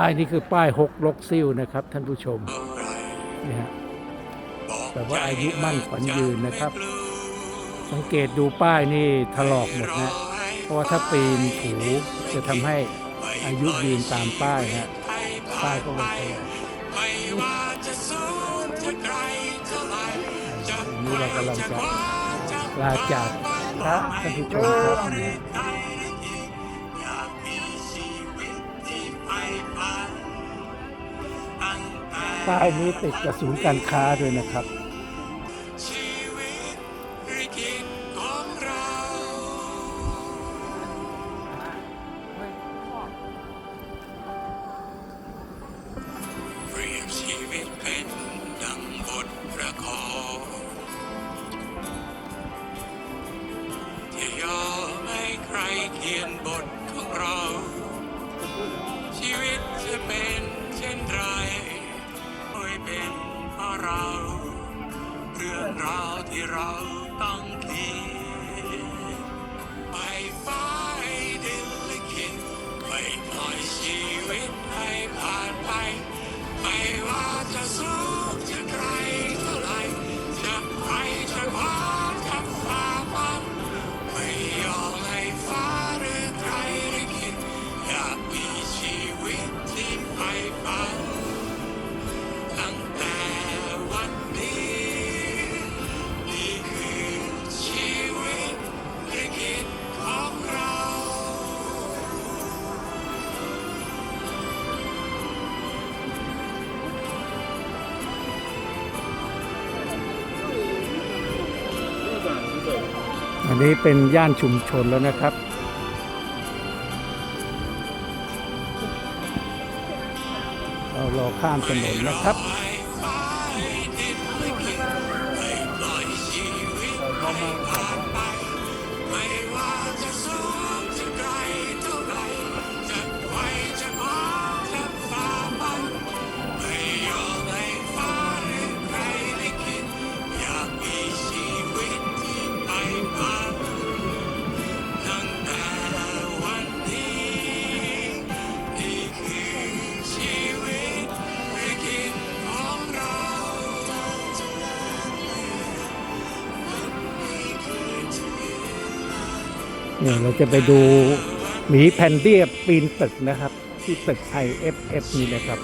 ป้ายนี้คือป้ายหกลกซิ่วนะครับ ท่านผู้ชมนี่ฮะแต่ว่าอายุมั่นขวัญยืนนะครับ สังเกตดูป้ายนี่ถลอกหมดนะเพราะว่าถ้าปีนถูจะทำให้อายุยืนตามป้ายฮะป้ายก็เลยถลอกอันนี้เรากำลังจะลาจากพระท่านผู้ชมครับ นี่ป้ายนี้ติดกับศูนย์การค้าด้วยนะครับเขียนบทของเรา ชีวิตจะเป็น เป็นเพราะเรา เรื่องราวที่เราต้องเลีย อันนี้เป็นย่านชุมชนแล้วนะครับ เรารอข้ามถนนนะครับไม่ เนี่ยเราจะไปดูหมีแพนเดียปีนตึกนะครับ ที่ตึก IFF นี่นะครับ